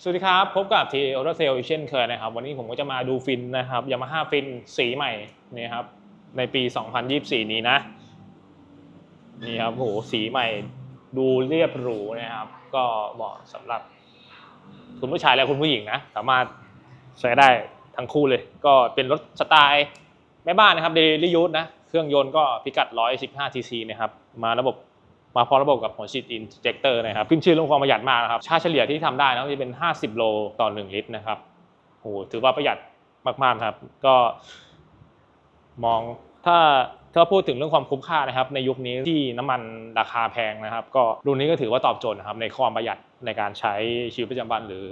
สวัสดีครับ พบกับ t ีโอเ r เซลเช่นเคยนะครับ วันนี้ผมก็จะมาดูฟินนะครับยามาฮ่าฟินสีใหม่นี่ครับ ในปี 2024 นี้นะ นี่ครับโหสีใหม่ดูเรียบหรูนะครับ ก็เหมาะสำหรับ คุณผู้ชายและคุณผู้หญิงนะ สามารถใช้ได้ทั้งคู่เลย ก็เป็นรถสไตล์แม่บ้านนะครับเดลิยูสนะ เครื่องยนต์ก็พิกัด 115 cc นะครับ มาระบบ มาพร้อมระบบกับหัวฉีดอินเจคเตอร์นะครับขึ้นชื่อเรื่องความประหยัดมากนะครับค่าเฉลี่ยที่ทำได้นะจะเป็น 50 โลต่อ 1 ลิตรนะครับโหถือว่าประหยัดมากๆครับ ก็มองถ้าถ้าพูดถึงเรื่องความคุ้มค่านะครับ ในยุคนี้ที่น้ำมันราคาแพงนะครับ ก็รุ่นนี้ก็ถือว่าตอบโจทย์นะครับในความประหยัดในการใช้ชีวิตประจำวันหรือ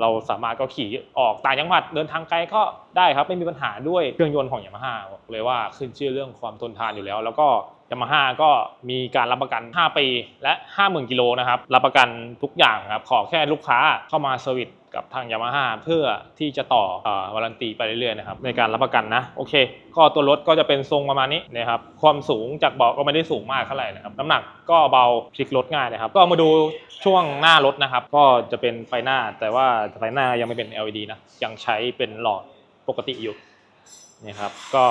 เราสามารถก็ขี่ออกต่างจังหวัดเดินทางไกลก็ได้ครับไม่มีปัญหาด้วยเครื่องยนต์ของยามาฮ่าเลยว่าขึ้นชื่อเรื่องความทนทานอยู่แล้ว แล้วก็ยามาฮ่าก็มีการรับประกัน 5 ปี และ 50,000กิโลนะครับรับประกันทุกอย่างครับขอแค่ลูกค้าเข้ามาเซอร์วิสกับทางยามาฮ่าเพื่อที่จะต่อเอ่อวารันตีไปเรื่อยๆนะครับในการรับประกันนะโอเค ก็ตัวรถก็จะเป็นทรงประมาณนี้นะครับความสูงจากเบาะก็ไม่ได้สูงมากเท่าไหร่นะครับน้ำหนักก็เบาพลิกรถง่ายนะครับ ก็มาดูช่วงหน้ารถนะครับ ก็จะเป็นไฟหน้าแต่ว่าไฟหน้ายังไม่เป็น LED นะ ยังใช้เป็นหลอดปกติอยู่นี่ครับ ก็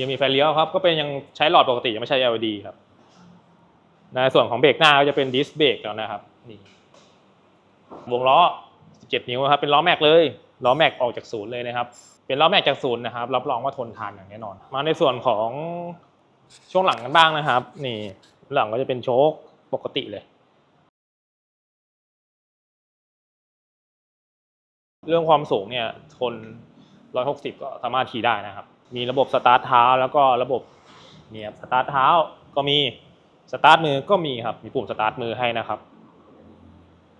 ยังมีไฟเลี้ยวครับ ก็เป็นยังใช้หลอดปกติยังไม่ใช่ LED ครับในส่วนของเบรกหน้าก็จะเป็นดิสเบรกแล้วนะครับนี่วงล้อ 17 นิ้วครับเป็นล้อแม็กเลยล้อแม็กออกจากศูนย์เลยนะครับ เป็นล้อแม็กจากศูนย์นะครับ รับรองว่าทนทานอย่างแน่นอน มาในส่วนของช่วงหลังกันบ้างนะครับ นี่หลังก็จะเป็นโชคปกติเลย เรื่องความสูงเนี่ยทน 160 ก็สามารถขี่ได้นะครับ มีระบบสตาร์ทเท้าแล้วก็ระบบเนี่ยสตาร์ทเท้าก็มีสตาร์ทมือก็มีครับ มีปุ่มสตาร์ทมือให้นะครับ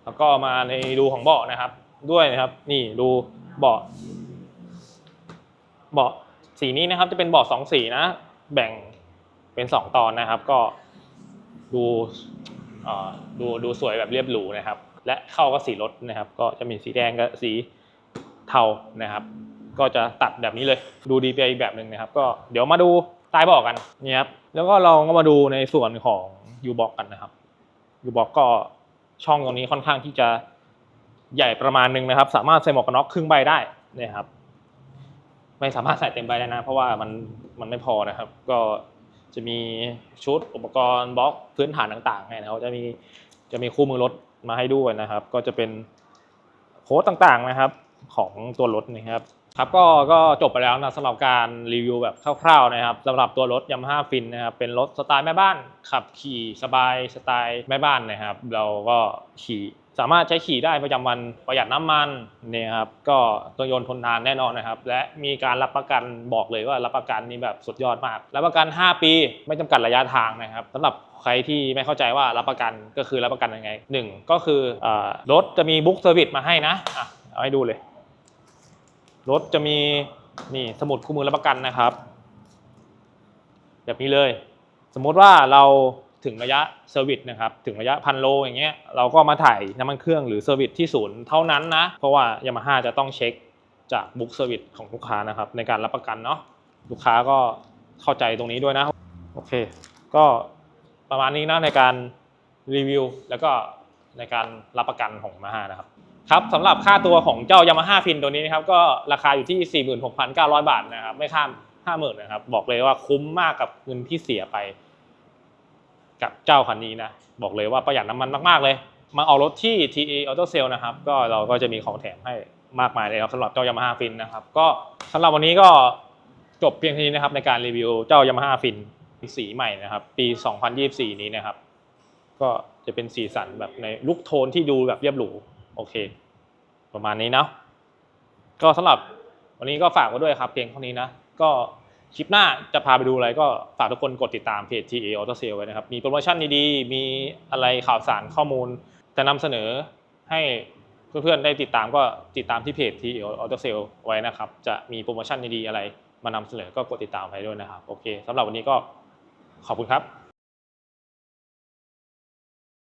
แล้วก็มาในดูของเบาะนะครับ ด้วยนะครับ นี่ดูเบาะเบาะสีนี้นะครับจะเป็นเบาะสองสีนะ แบ่งเป็นสองตอนนะครับ ก็ดูอ่อดูดูสวยแบบเรียบหรูนะครับ และเข้ากับสีรถนะครับ ก็จะมีสีแดงกับสี เทานะครับ ก็จะตัดแบบนี้เลย ดูดีไปอีกแบบหนึ่งนะครับ ก็เดี๋ยวมาดูใต้เบาะกันนี่ครับ แล้วก็เราก็มาดูในส่วนของยูบ็อกกันนะครับยูบ็อกก็ช่องตรงนี้ค่อนข้างที่จะใหญ่ประมาณหนึงนะครับ สามารถใส่หมวกกันน็อกครึ่งใบได้เนี่ยครับ ไม่สามารถใส่เต็มใบได้นะ เพราะว่ามันมันไม่พอนะครับ ก็จะมีชุดอุปกรณ์บล็อกพื้นฐานต่างๆให้นะครับจะมีจะมีคู่มือรถมาให้ด้วยนะครับ ก็จะเป็นโค้ดต่างๆนะครับ ของตัวรถนะครับครับก็ก็จบไปแล้วนะสำหรับการรีวิวแบบคร่าวๆนะครับสำหรับตัวรถ Yamaha Fin นะครับเป็นรถสไตล์แม่บ้าน ขับขี่สบายสไตล์แม่บ้านนะครับ เราก็ขี่สามารถใช้ขี่ได้ประจำวันประหยัดน้ำมันเนี่ยครับก็เครื่องยนต์ทนทานแน่นอนนะครับ และมีการรับประกันบอกเลยว่ารับประกันนี่แบบสุดยอดมาก รับประกัน 5 ปีไม่จำกัดระยะทางนะครับสำหรับใครที่ไม่เข้าใจว่ารับประกันก็คือรับประกันยังไงหนึ่งก็คือเอ่อรถจะมีบุ๊กเซอร์วิสมาให้นะอะเอาให้ดูเลย รถจะมีนี่สมุดคู่มือรับประกันนะครับ แบบนี้เลย สมมุติว่าเราถึงระยะเซอร์วิสนะครับถึงระยะพันโลอย่างเงี้ยเราก็มาถ่ายน้ำมันเครื่องหรือเซอร์วิสที่ศูนย์เท่านั้นนะ เพราะว่ายามาฮ่าจะต้องเช็คจากบุ๊กเซอร์วิสของลูกค้านะครับ ในการรับประกันเนาะลูกค้าก็เข้าใจตรงนี้ด้วยนะโอเค ก็ประมาณนี้นะในการรีวิวแล้วก็ในการรับประกันของมาฮ่านะครับ ครับสำหรับค่าตัวของเจ้า Yamaha Fin ตัวนี้นะครับก็ราคาอยู่ที่ 46,900 บาทนะครับ ไม่ข้าม 50,000นะครับ บอกเลยว่าคุ้มมากกับเงินที่เสียไป กับเจ้าคันนี้นะ บอกเลยว่าประหยัดน้ำมันมากๆเลย มาเอารถที่ TA Auto Sale นะครับ ก็เราก็จะมีของแถมให้มากมายเลยครับสำหรับเจ้า Yamaha Fin นนะครับ ก็สำหรับวันนี้ก็จบเพียงเท่านี้นะครับในการรีวิวเจ้า Yamaha Fin สีใหม่นะครับ ปี 2024 นี้นะครับ ก็จะเป็นสีสันแบบในลุคโทนที่ดูแบบเรียบหรู โอเค ประมาณนี้เนาะก็สำหรับวันนี้ก็ฝากไว้ด้วยครับเพียงเท่านี้นะ ก็คลิปหน้าจะพาไปดูอะไรก็ฝากทุกคนกดติดตามเพจ TA Auto Sale ไว้นะครับ มีโปรโมชั่นดีๆ มีอะไรข่าวสารข้อมูลจะนำเสนอให้เพื่อนๆได้ติดตามก็ติดตามที่เพจ TA Auto Sale ไว้นะครับ จะมีโปรโมชั่นดีๆอะไรมานำเสนอก็กดติดตามไว้ด้วยนะครับ โอเคสำหรับวันนี้ก็ขอบคุณครับ